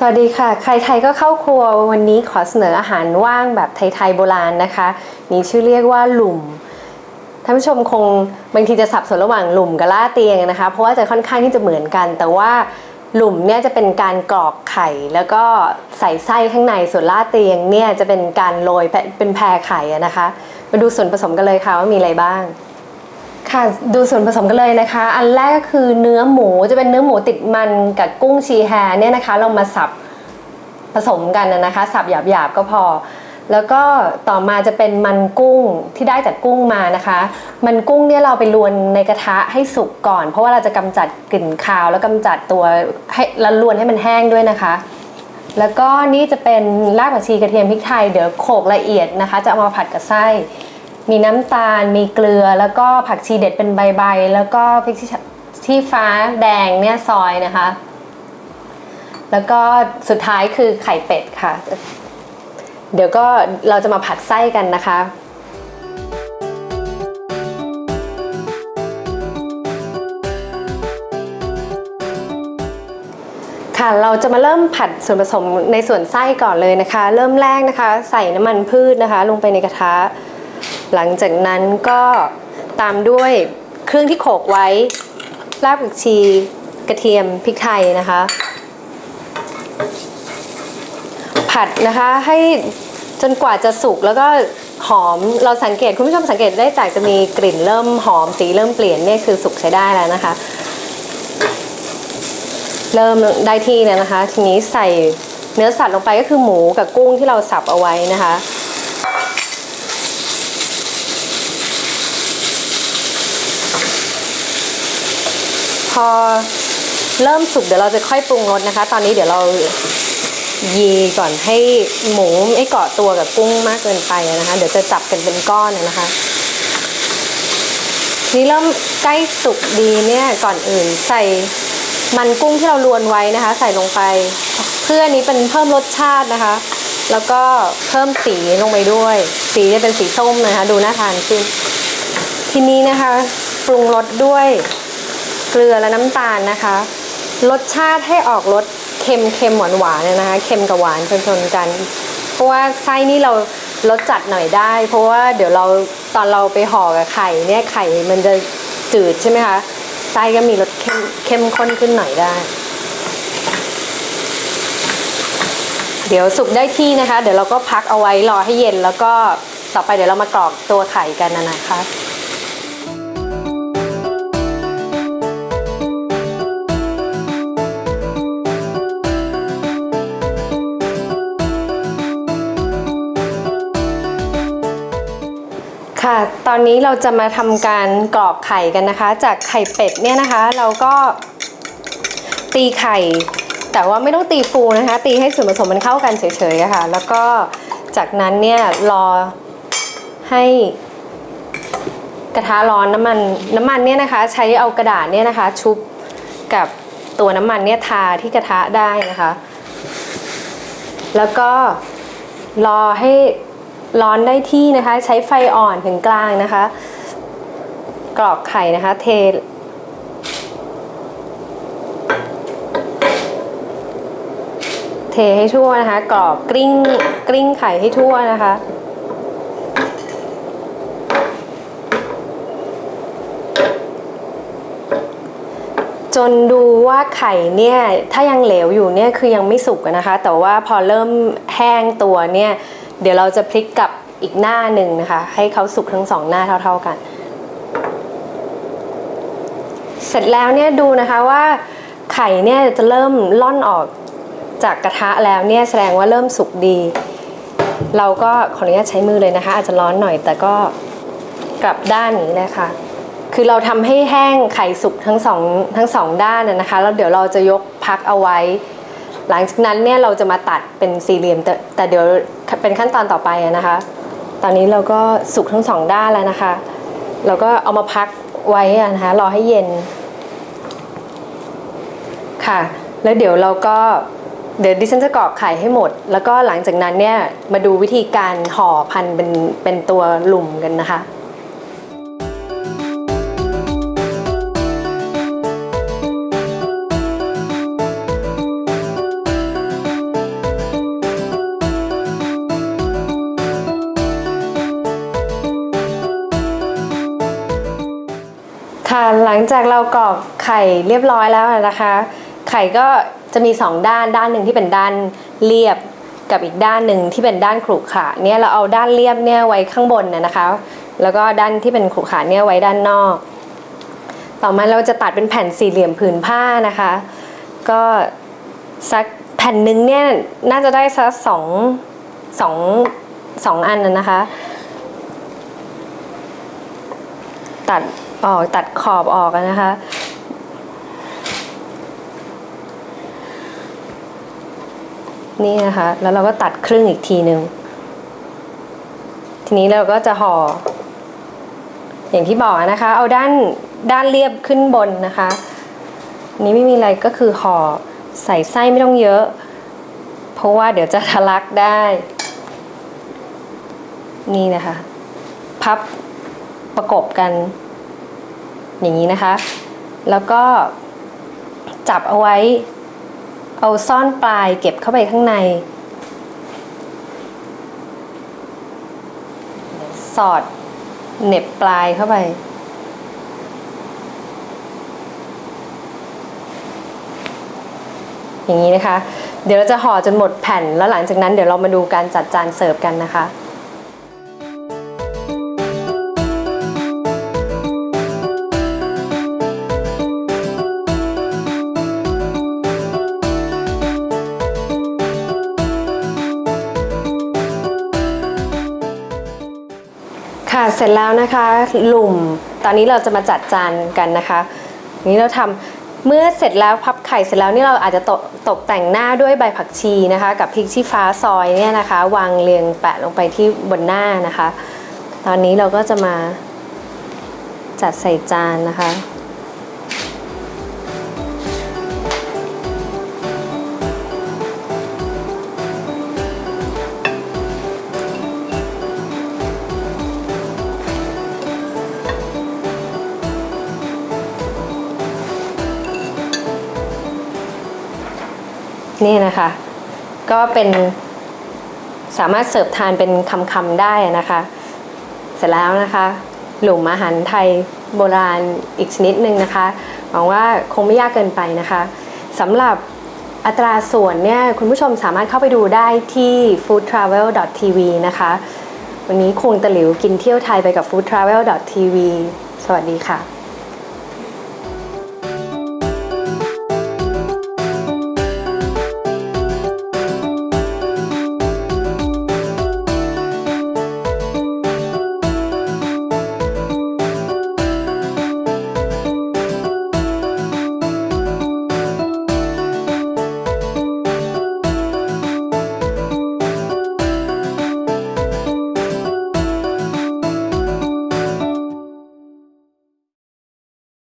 สวัสดีค่ะ ใครไทยก็เข้าครัววันนี้ขอเสนออาหารว่างแบบไทยๆโบราณนะคะ มีชื่อเรียกว่าหลุมท่านผู้ชมคงบางทีจะสับสนระหว่างหลุมกับล่าเตียงนะคะ เพราะว่าจะค่อนข้างที่จะเหมือนกัน แต่ว่าหลุมเนี่ยจะเป็นการกรอกไข่แล้วก็ใส่ไส้ข้างในส่วนล่าเตียงเนี่ยจะเป็นการโรยเป็นแพรไข่นะคะ มาดูส่วนผสมกันเลยค่ะว่ามีอะไรบ้าง ค่ะดูส่วนผสมกันเลยนะคะ อันแรกก็คือเนื้อหมูจะเป็นเนื้อหมูติดมันกับกุ้งชีแฮเนี่ยนะคะ เรามาสับผสมกันนะคะ สับหยาบๆก็พอ แล้วก็ต่อมาจะเป็นมันกุ้งที่ได้จากกุ้งมานะคะ มันกุ้งเนี่ยเราไปลวนในกระทะให้สุกก่อน เพราะว่าเราจะกำจัดกลิ่นคาว แล้วกำจัดตัวให้ล้วลวนให้มันแห้งด้วยนะคะ แล้วก็นี่จะเป็นรากผักชีกระเทียมพริกไทยเดี๋ยวโขลกละเอียดนะคะ จะเอามาผัดกับไส้ มีน้ำตาล มีเกลือ แล้วก็ผักชีเด็ดเป็นใบๆ แล้วก็พริกที่ฟ้าแดงเนี่ยซอยนะคะ แล้วก็สุดท้ายคือไข่เป็ดค่ะ เดี๋ยวก็เราจะมาผัดไส้กันนะคะค่ะเราจะมาเริ่มผัดส่วนผสมในส่วนไส้ก่อนเลยนะคะ เริ่มแรกนะคะ ใส่น้ำมันพืชนะคะ ลงไปในกระทะ หลังจากนั้นก็ตามด้วยเครื่องที่โขกไว้รากผักชีกระเทียมพริกไทยนะคะ ผัดนะคะให้จนกว่าจะสุกแล้วก็หอมเราสังเกตคุณผู้ชมสังเกตได้จากจะมีกลิ่นเริ่มหอมสีเริ่มเปลี่ยนเนี่ยคือสุกใช้ได้แล้วนะคะ เริ่มได้ที่แล้วนะคะ ทีนี้ใส่เนื้อสัตว์ลงไปก็คือหมูกับกุ้งที่เราสับเอาไว้นะคะ อเริ่มสุกเดี๋ยวเราจะค่อยปรุงรสนะคะ ตอนนี้เดี๋ยวเรายีก่อนให้หมูไม่เกาะตัวกับกุ้งมากเกินไปนะคะ เดี๋ยวจะจับกันเป็นก้อนนะคะ นี่เริ่มใกล้สุกดีเนี่ยก่อนอื่นใส่มันกุ้งที่เราลวนไว้นะคะ ใส่ลงไป เพื่อนี้เป็นเพิ่มรสชาตินะคะ แล้วก็เพิ่มสีลงไปด้วย สีจะเป็นสีส้มนะคะ ดูน่าทานขึ้นทีนี้นะคะ ปรุงรสด้วย เกลือและน้ำตาลนะคะ รสชาติให้ออกรสเค็มเค็มหวานหวานนะคะเค็มกับหวานชนๆกัน เพราะว่าไส้นี่เรารสจัดหน่อยได้ เพราะว่าเดี๋ยวเราตอนเราไปห่อกับไข่เนี่ยไข่มันจะจืดใช่ไหมคะไส้ก็มีรสเข้มเข้มข้นขึ้นหน่อยได้ เดี๋ยวสุกได้ที่นะคะ เดี๋ยวเราก็พักเอาไว้รอให้เย็นแล้วก็ต่อไปเดี๋ยวเรามากรอกตัวไข่กันนะนะคะ ค่ะ ตอนนี้เราจะมาทำการกรอกไข่กันนะคะ จากไข่เป็ดเนี่ยนะคะ เราก็ตีไข่ แต่ว่าไม่ต้องตีฟูนะคะ ตีให้ส่วนผสมมันเข้ากันเฉยๆะค่ะ แล้วก็จากนั้นเนี่ยรอให้กระทะร้อนน้ำมันน้ำมันเนี่ยนะคะ ใช้เอากระดาษเนี่ยนะคะ ชุบกับตัวน้ำมันเนี่ยทาที่กระทะได้นะคะ แล้วก็รอให้ ร้อนได้ที่นะคะ ใช้ไฟอ่อนถึงกลางนะคะ กรอกไข่นะคะ เทเทให้ทั่วนะคะ กรอกกลิ้งกลิ้งไข่ให้ทั่วนะคะ จนดูว่าไข่เนี่ยถ้ายังเหลวอยู่เนี่ยคือยังไม่สุกนะคะ แต่ว่าพอเริ่มแห้งตัวเนี่ย เดี๋ยวเราจะพลิกกลับอีกหน้าหนึ่งนะคะ ให้เขาสุกทั้งสองหน้าเท่า ๆกัน เสร็จแล้วเนี่ยดูนะคะว่าไข่เนี่ยจะเริ่มล่อนออกจากกระทะแล้วเนี่ยแสดงว่าเริ่มสุกดี เราก็ขออนุญาตใช้มือเลยนะคะ อาจจะร้อนหน่อยแต่ก็กลับด้านนี้นะคะ คือเราทำให้แห้งไข่สุกทั้งสองทั้งสองด้านนะคะแล้วเดี๋ยวเราจะยกพักเอาไว้ หลังจากนั้นเนี่ยเราจะมาตัดเป็นสี่เหลี่ยมแต่แต่เดี๋ยวเป็นขั้นตอนต่อไปนะคะ ตอนนี้เราก็สุกทั้งสองด้านแล้วนะคะ เราก็เอามาพักไว้นะคะรอให้เย็นค่ะ แล้วเดี๋ยวเราก็เดี๋ยวดิฉันจะกรอกไข่ให้หมด แล้วก็หลังจากนั้นเนี่ยมาดูวิธีการห่อพันเป็นเป็นตัวหลุมกันนะคะ หลังจากเรากรอกไข่เรียบร้อยแล้วนะคะ ไข่ก็จะมีสองด้านด้านหนึ่งที่เป็นด้านเรียบกับอีกด้านหนึ่งที่เป็นด้านขรุขระเนี่ยเราเอาด้านเรียบเนี่ยไว้ข้างบนนะนะคะ แล้วก็ด้านที่เป็นขรุขระเนี่ยไว้ด้านนอก ต่อมาเราจะตัดเป็นแผ่นสี่เหลี่ยมผืนผ้านะคะ ก็สักแผ่นหนึ่งเนี่ยน่าจะได้สักสองสองสองอันนะนะคะ ตัด ออกตัดขอบออกนะคะ นี่นะคะ แล้วเราก็ตัดครึ่งอีกทีหนึ่งทีนี้เราก็จะห่อ อย่างที่บอกนะคะ เอาด้านด้านเรียบขึ้นบนนะคะ นี้ไม่มีอะไรก็คือห่อใส่ไส้ไม่ต้องเยอะ เพราะว่าเดี๋ยวจะทะลักได้ นี่นะคะ พับประกบกัน อย่างนี้นะคะ แล้วก็จับเอาไว้ เอาซ่อนปลายเก็บเข้าไปข้างใน สอดเหน็บปลายเข้าไป อย่างนี้นะคะ เดี๋ยวเราจะห่อจนหมดแผ่นแล้วหลังจากนั้นเดี๋ยวเรามาดูการจัดจานเสิร์ฟกันนะคะ ค่ะเสร็จแล้วนะคะหลุมตอนนี้เราจะมาจัดจานกันนะคะนี้เราทำเมื่อเสร็จแล้วพับไข่เสร็จแล้วนี่เราอาจจะตกตกแต่งหน้าด้วยใบผักชีนะคะ กับพริกชี้ฟ้าซอยเนี่ยนะคะ วางเรียงแปะลงไปที่บนหน้านะคะ ตอนนี้เราก็จะมาจัดใส่จานนะคะ นี่นะคะ ก็เป็นสามารถเสิร์ฟทานเป็นคำๆได้นะคะ เสร็จแล้วนะคะ หลุมอาหารไทยโบราณอีกชนิดหนึ่งนะคะหวังว่าคงไม่ยากเกินไปนะคะสำหรับอัตราส่วนเนี่ยคุณผู้ชมสามารถเข้าไปดูได้ที่ foodtravel.tv นะคะ วันนี้คงตะหลิวกินเที่ยวไทยไปกับ foodtravel.tv สวัสดีค่ะ